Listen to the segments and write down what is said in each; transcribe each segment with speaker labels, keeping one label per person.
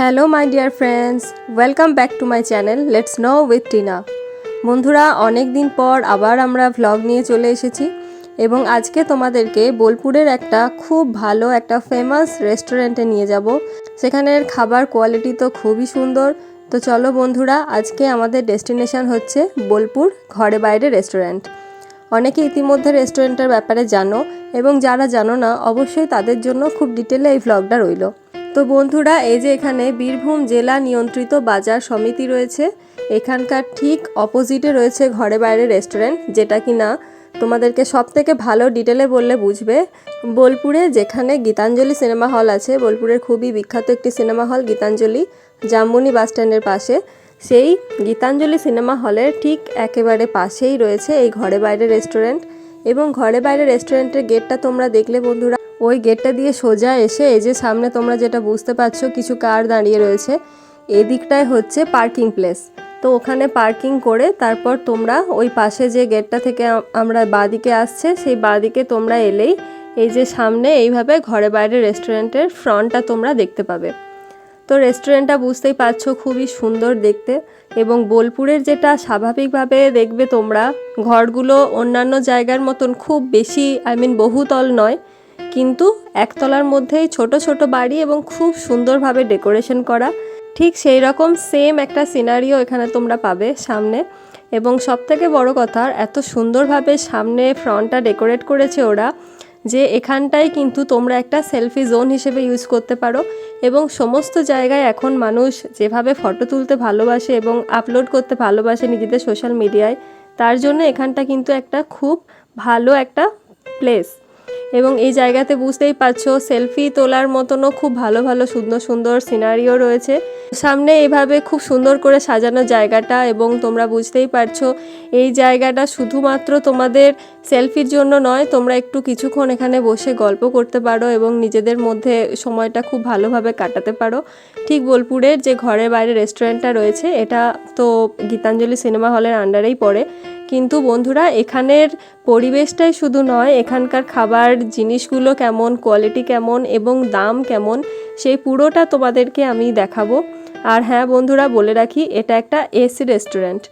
Speaker 1: Hello my dear friends welcome back to my channel let's know with Tina বন্ধুরা অনেক দিন পর আবার আমরা ভ্লগ নিয়ে চলে এসেছি এবং আজকে তোমাদেরকে বোলপুরের একটা খুব ভালো, একটা ফেমাস রেস্টুরেন্টে নিয়ে যাব। সেখানের খাবার কোয়ালিটি তো খুবই সুন্দর। তো চলো বন্ধুরা, আজকে আমাদের ডেস্টিনেশন হচ্ছে বোলপুর ঘরে বাইরে রেস্টুরেন্ট অনেকে ইতিমধ্যে রেস্টুরেন্টের ব্যাপারে জানো এবং যারা জানো না, অবশ্যই তাদের জন্য খুব ডিটেলে এই ভ্লগটা রইল। তো বন্ধুরা, এই যে এখানে বীরভূম জেলা নিয়ন্ত্রিত বাজার সমিতি রয়েছে। এখানকার ঠিক অপোজিটে রয়েছে ঘরে বাইরে রেস্টুরেন্ট, যেটা কি না তোমাদেরকে সব থেকে ভালো ডিটেলে বললে বুঝবে। বোলপুরে যেখানে গীতাঞ্জলি সিনেমা হল আছে, বোলপুরের খুবই বিখ্যাত একটি সিনেমা হল গীতাঞ্জলি জামবনি বাস স্ট্যান্ডের পাশে। সেই গীতাঞ্জলি সিনেমা হলের ঠিক একেবারে পাশেই রয়েছে এই ঘরে বাইরে রেস্টুরেন্ট। এবং ঘরে বাইরে রেস্টুরেন্টের গেটটা তোমরা দেখলে বন্ধুরা ওই গেটটা দিয়ে সোজা এসে এই যে সামনে তোমরা যেটা বুঝতে পারছ কিছু কার দাঁড়িয়ে রয়েছে, এদিকটায় হচ্ছে পার্কিং প্লেস। তো ওখানে পার্কিং করে তারপর তোমরা ওই পাশে যে গেটটা থেকে আমরা বাঁদিকে আসছে, সেই বাঁদিকে তোমরা এলেই এই যে সামনে এইভাবে ঘরে বাইরে রেস্টুরেন্টের ফ্রন্টটা তোমরা দেখতে পাবে। তো রেস্টুরেন্টটা বুঝতেই পারছ খুবই সুন্দর দেখতে এবং বোলপুরের যেটা স্বাভাবিকভাবে দেখবে তোমরা, ঘরগুলো অন্যান্য জায়গার মতন খুব বেশি আই মিন বহুতল নয় কিন্তু একতলার মধ্যেই ছোট ছোট বাড়ি এবং খুব সুন্দরভাবে ডেকোরেশন করা। ঠিক সেই রকম সেম একটা সিনারিও এখানে তোমরা পাবে সামনে। এবং সবথেকে বড় কথা, এত সুন্দরভাবে সামনে ফ্রন্টটা ডেকোরেট করেছে ওরা যে এখানটায় কিন্তু তোমরা একটা সেলফি জোন হিসেবে ইউজ করতে পারো। এবং সমস্ত জায়গায় এখন মানুষ যেভাবে ফটো তুলতে ভালোবাসে এবং আপলোড করতে ভালোবাসে নিজেদের সোশ্যাল মিডিয়ায়, তার জন্য এখানটা কিন্তু একটা খুব ভালো একটা প্লেস। এবং এই জায়গাতে বুঝতেই পারছ সেলফি তোলার মতনও খুব ভালো ভালো, সুন্দর সুন্দর সিনারিও রয়েছে। সামনে এভাবে খুব সুন্দর করে সাজানো জায়গাটা এবং তোমরা বুঝতেই পারছ, এই জায়গাটা শুধুমাত্র তোমাদের সেলফির জন্য নয়, তোমরা একটু কিছুক্ষণ এখানে বসে গল্প করতে পারো এবং নিজেদের মধ্যে সময়টা খুব ভালোভাবে কাটাতে পারো। ঠিক বোলপুরের যে ঘরের বাইরে রেস্টুরেন্টটা রয়েছে, এটা তো গীতাঞ্জলি সিনেমা হলের আন্ডারেই পড়ে। কিন্তু বন্ধুরা, এখানের পরিবেশটাই শুধু নয়, এখানকার খাবার জিনিসগুলো কেমন কোয়ালিটি কেমন এবং দাম কেমন, সেই পুরোটা তোমাদেরকে আমি দেখাবো। আর হ্যাঁ বন্ধুরা, বলে রাখি, এটা একটা এসি রেস্টুরেন্ট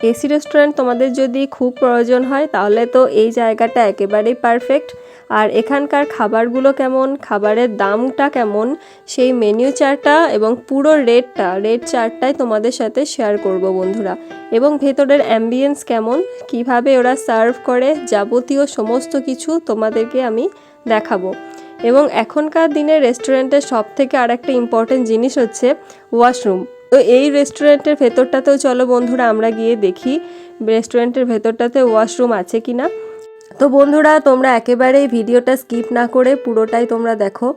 Speaker 1: এসি রেস্টুরেন্ট তোমাদের যদি খুব প্রয়োজন হয়, তাহলে তো এই জায়গাটা একেবারেই পারফেক্ট আর এখানকার খাবারগুলো কেমন, খাবারের দামটা কেমন, সেই মেনু চার্টটা এবং পুরো রেটটা রেট চার্টটাই তোমাদের সাথে শেয়ার করব বন্ধুরা। এবং ভেতরের অ্যাম্বিয়েন্স কেমন, কীভাবে ওরা সার্ভ করে, যাবতীয় সমস্ত কিছু তোমাদেরকে আমি দেখাবো। এবং এখনকার দিনে রেস্টুরেন্টের সব থেকে আর একটা ইম্পর্টেন্ট জিনিস হচ্ছে ওয়াশরুম তো এই রেস্টুরেন্টের ভেতরটাতেও চলো বন্ধুরা, আমরা গিয়ে দেখি রেস্টুরেন্টের ভেতরটাতে ওয়াশরুম আছে কি না তো বন্ধুরা, তোমরা একেবারেই ভিডিওটা স্কিপ না করে পুরোটাই তোমরা দেখো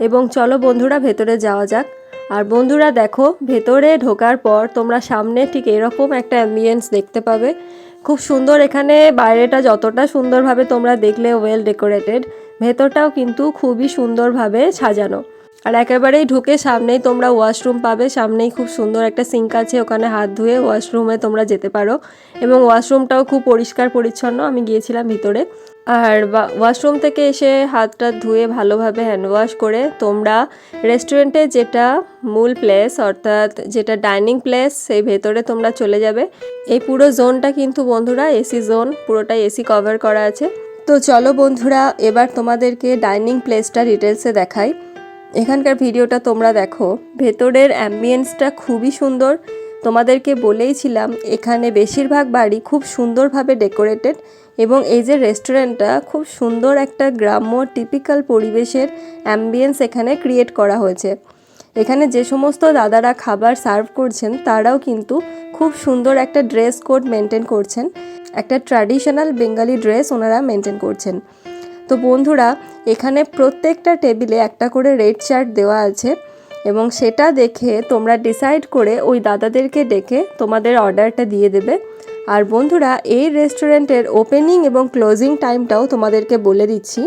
Speaker 1: এবং চলো বন্ধুরা, ভেতরে যাওয়া যাক। আর বন্ধুরা, দেখো, ভেতরে ঢোকার পর তোমরা সামনে ঠিক এরকম একটা অ্যাম্বিয়েন্স দেখতে পাবে। খুব সুন্দর এখানে বাইরেটা যতটা সুন্দরভাবে তোমরা দেখলে ওয়েল ডেকোরেটেড ভেতরটাও কিন্তু খুবই সুন্দরভাবে সাজানো। আর একেবারেই ঢুকে সামনেই তোমরা ওয়াশরুম পাবে। সামনেই খুব সুন্দর একটা সিঙ্ক আছে, ওখানে হাত ধুয়ে ওয়াশরুমে তোমরা যেতে পারো। এবং ওয়াশরুমটাও খুব পরিষ্কার পরিচ্ছন্ন, আমি গিয়েছিলাম ভিতরে। আর ওয়াশরুম থেকে এসে হাতটা ধুয়ে ভালোভাবে হ্যান্ড ওয়াশ করে তোমরা রেস্টুরেন্টে যেটা মূল প্লেস অর্থাৎ যেটা ডাইনিং প্লেস সেই ভেতরে তোমরা চলে যাবে। এই পুরো জোনটা কিন্তু বন্ধুরা এসি জোন পুরোটাই এসি কভার করা আছে। তো চলো বন্ধুরা, এবার তোমাদেরকে ডাইনিং প্লেসটা ডিটেলসে দেখাই। এখানকার ভিডিওটা তোমরা দেখো। ভেতরের অ্যাম্বিয়েন্সটা খুবই সুন্দর। তোমাদেরকে বলেইছিলাম, এখানে বেশিরভাগ বাড়ি খুব সুন্দরভাবে ডেকোরেটেড এবং এই যে রেস্টুরেন্টটা খুব সুন্দর একটা গ্রাম্য টিপিক্যাল পরিবেশের অ্যাম্বিয়েন্স এখানে ক্রিয়েট করা হয়েছে। এখানে যে সমস্ত দাদারা খাবার সার্ভ করছেন, তারাও কিন্তু খুব সুন্দর একটা ড্রেস কোড মেনটেন করছেন। একটা ট্র্যাডিশনাল বেঙ্গালি ড্রেস ওনারা মেনটেন করছেন। তো বন্ধুরা, এখানে প্রত্যেকটা টেবিলে একটা করে রেড চার্ট দেওয়া আছে এবং সেটা দেখে তোমরা ডিসাইড করে ওই দাদাদেরকে ডেকে তোমাদের অর্ডারটা দিয়ে দেবে। আর বন্ধুরা, এই রেস্টুরেন্টের ওপেনিং এবং ক্লোজিং টাইমটাও তোমাদেরকে বলে দিচ্ছি।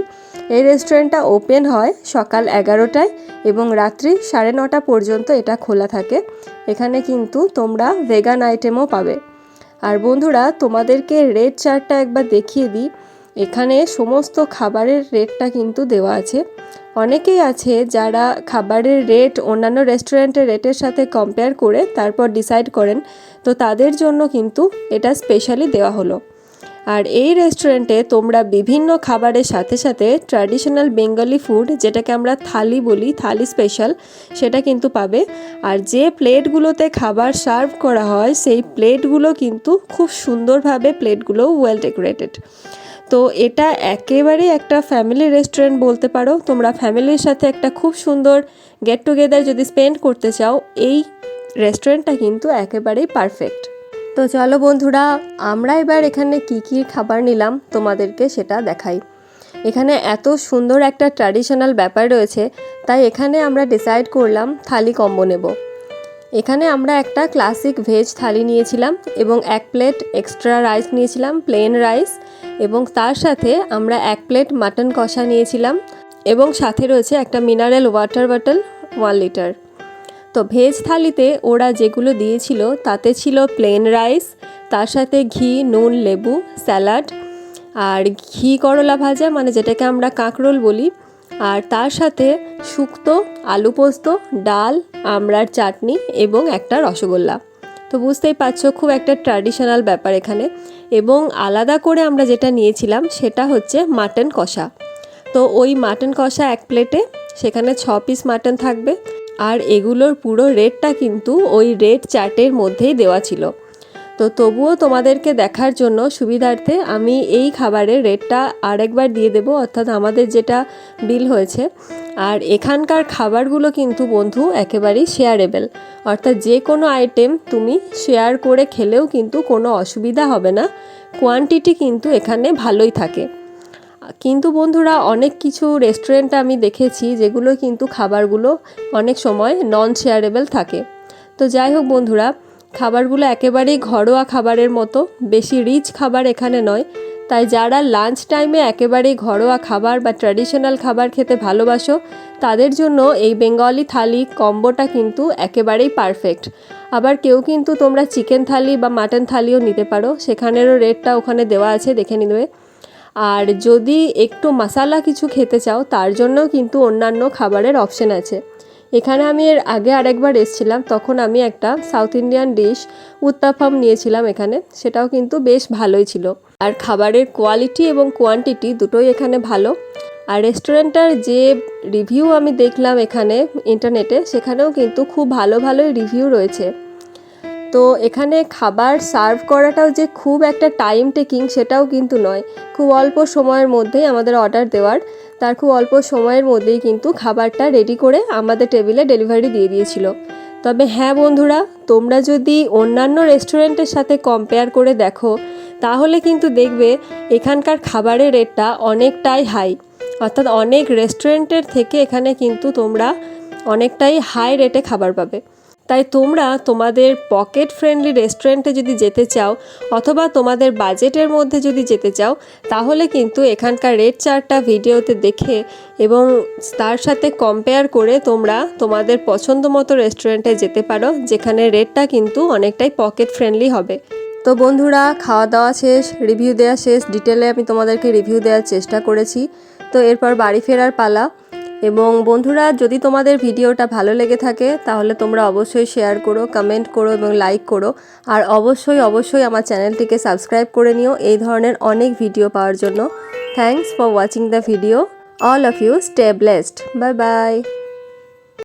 Speaker 1: এই রেস্টুরেন্টটা ওপেন হয় সকাল এগারোটায় এবং রাত্রি সাড়ে নটা পর্যন্ত এটা খোলা থাকে। এখানে কিন্তু তোমরা ভেগান আইটেমও পাবে। আর বন্ধুরা, তোমাদেরকে রেড চার্টটা একবার দেখিয়ে দিই। এখানে সমস্ত খাবারের রেটটা কিন্তু দেওয়া আছে। অনেকেই আছে যারা খাবারের রেট অন্যান্য রেস্টুরেন্টের রেটের সাথে কম্পেয়ার করে তারপর ডিসাইড করেন। তো তাদের জন্য কিন্তু এটা স্পেশালি দেওয়া হলো। আর এই রেস্টুরেন্টে তোমরা বিভিন্ন খাবারের সাথে সাথে ট্র্যাডিশনাল বেঙ্গলি ফুড যেটাকে আমরা থালি বলি, থালি স্পেশাল সেটা কিন্তু পাবে। আর যে প্লেটগুলোতে খাবার সার্ভ করা হয়, সেই প্লেটগুলো কিন্তু খুব সুন্দরভাবে প্লেটগুলো ওয়েল ডেকোরেটেড তো এটা একেবারে একটা ফ্যামিলি রেস্টুরেন্ট বলতে পারো। তোমরা ফ্যামিলির সাথে একটা খুব সুন্দর গেট টুগেদার যদি স্পেন্ড করতে চাও, এই রেস্টুরেন্টটা কিন্তু একেবারেই পারফেক্ট তো চলো বন্ধুরা, আমরা এবার এখানে কি কি খাবার নিলাম তোমাদেরকে সেটা দেখাই। এখানে এত সুন্দর একটা ট্র্যাডিশনাল ব্যাপার রয়েছে, তাই এখানে আমরা ডিসাইড করলাম থালি কম্বো নেব। এখানে আমরা একটা ক্লাসিক ভেজ থালি নিয়েছিলাম এবং এক প্লেট এক্সট্রা রাইস নিয়েছিলাম প্লেন রাইস এবং তার সাথে আমরা এক প্লেট মাটন কষা নিয়েছিলাম এবং সাথে রয়েছে একটা mineral water bottle one litre তো ভেজ থালিতে ওরা যেগুলো দিয়েছিল, তাতে ছিল প্লেন রাইস তার সাথে ঘি, নুন, লেবু স্যালাড আর ঘি করলা ভাজা মানে যেটাকে আমরা কাঁকরোল বলি আর তার সাথে শুক্তো, আলু পোস্ত, ডাল, আমড়ার চাটনি এবং একটা রসগোল্লা। তো বুঝতেই পারছ, খুব একটা ট্র্যাডিশনাল ব্যাপার এখানে। এবং আলাদা করে আমরা যেটা নিয়েছিলাম, সেটা হচ্ছে মাটন কষা। তো ওই মাটন কষা এক প্লেটে সেখানে ছ পিস মাটন থাকবে। আর এগুলোর পুরো রেটটা কিন্তু ওই রেড চার্টের মধ্যেই দেওয়া ছিল। তো তবুও তোমাদেরকে দেখার জন্য সুবিধার্থে আমি এই খাবারের রেটটা আরেকবার দিয়ে দেবো, অর্থাৎ আমাদের যেটা বিল হয়েছে। আর এখানকার খাবারগুলো কিন্তু বন্ধু একেবারেই শেয়ারেবেল অর্থাৎ যে কোনো আইটেম তুমি শেয়ার করে খেলেও কিন্তু কোনো অসুবিধা হবে না। কোয়ান্টিটি কিন্তু এখানে ভালোই থাকে। কিন্তু বন্ধুরা, অনেক কিছু রেস্টুরেন্টে আমি দেখেছি যেগুলো কিন্তু খাবারগুলো অনেক সময় নন শেয়ারেবেল থাকে। তো যাই হোক বন্ধুরা খাবারগুলো একেবারেই ঘরোয়া খাবারের মতো, বেশি রিচ খাবার এখানে নয়। তাই যারা লাঞ্চ টাইমে একেবারেই ঘরোয়া খাবার বা ট্র্যাডিশনাল খাবার খেতে ভালোবাসো, তাদের জন্য এই বেঙ্গলি থালি কম্বোটা কিন্তু একেবারেই পারফেক্ট আবার কেউ কিন্তু তোমরা চিকেন থালি বা মাটন থালিও নিতে পারো, সেখানেরও রেটটা ওখানে দেওয়া আছে, দেখে নিবে। আর যদি একটু মশালা কিছু খেতে চাও, তার জন্যও কিন্তু অন্যান্য খাবারের অপশন আছে। এখানে আমি এর আগে আরেকবার এসেছিলাম, তখন আমি একটা সাউথ ইন্ডিয়ান ডিশ উত্তাপাম নিয়েছিলাম এখানে, সেটাও কিন্তু বেশ ভালোই ছিল। আর খাবারের কোয়ালিটি এবং কোয়ান্টিটি দুটোই এখানে ভালো। আর রেস্টুরেন্টটার যে রিভিউ আমি দেখলাম এখানে ইন্টারনেটে সেখানেও কিন্তু খুব ভালো ভালোই রিভিউ রয়েছে। তো এখানে খাবার সার্ভ করাটাও যে খুব একটা টাইম টেকিং সেটাও কিন্তু নয়, খুব অল্প সময়ের মধ্যেই আমাদের অর্ডার দেওয়ার। তার খুব অল্প সময়ের মধ্যেই কিন্তু খাবারটা রেডি করে আমাদের টেবিলে ডেলিভারি দিয়ে দিয়েছিল। তবে হ্যাঁ বন্ধুরা, তোমরা যদি অন্যান্য রেস্টুরেন্টের সাথে কম্পেয়ার করে দেখো, তাহলে কিন্তু দেখবে এখানকার খাবারের রেটটা অনেকটাই হাই অর্থাৎ অনেক রেস্টুরেন্টের থেকে এখানে কিন্তু তোমরা অনেকটাই হাই রেটে খাবার পাবে। তাই তোমরা তোমাদের পকেট ফ্রেন্ডলি রেস্টুরেন্টে যদি যেতে চাও অথবা তোমাদের বাজেটের মধ্যে যদি যেতে চাও, তাহলে কিন্তু এখানকার রেট চার্টটা ভিডিওতে দেখে এবং তার সাথে কম্পেয়ার করে তোমরা তোমাদের পছন্দ মতো রেস্টুরেন্টে যেতে পারো, যেখানে রেটটা কিন্তু অনেকটাই পকেট ফ্রেন্ডলি হবে। তো বন্ধুরা, খাওয়া দাওয়া শেষ রিভিউ দেওয়া শেষ ডিটেলে আমি তোমাদেরকে রিভিউ দেওয়ার চেষ্টা করেছি। তো এরপর বাড়ি ফেরার পালা। এবং বন্ধুরা, যদি তোমাদের ভিডিওটা ভালো লেগে থাকে, তাহলে তোমরা অবশ্যই শেয়ার করো কমেন্ট করো এবং লাইক করো। আর অবশ্যই অবশ্যই আমার চ্যানেলটিকে সাবস্ক্রাইব করে নিও। এই ধরনের অনেক ভিডিও পাওয়ার জন্য। Thanks for watching the video all of you stay blessed bye bye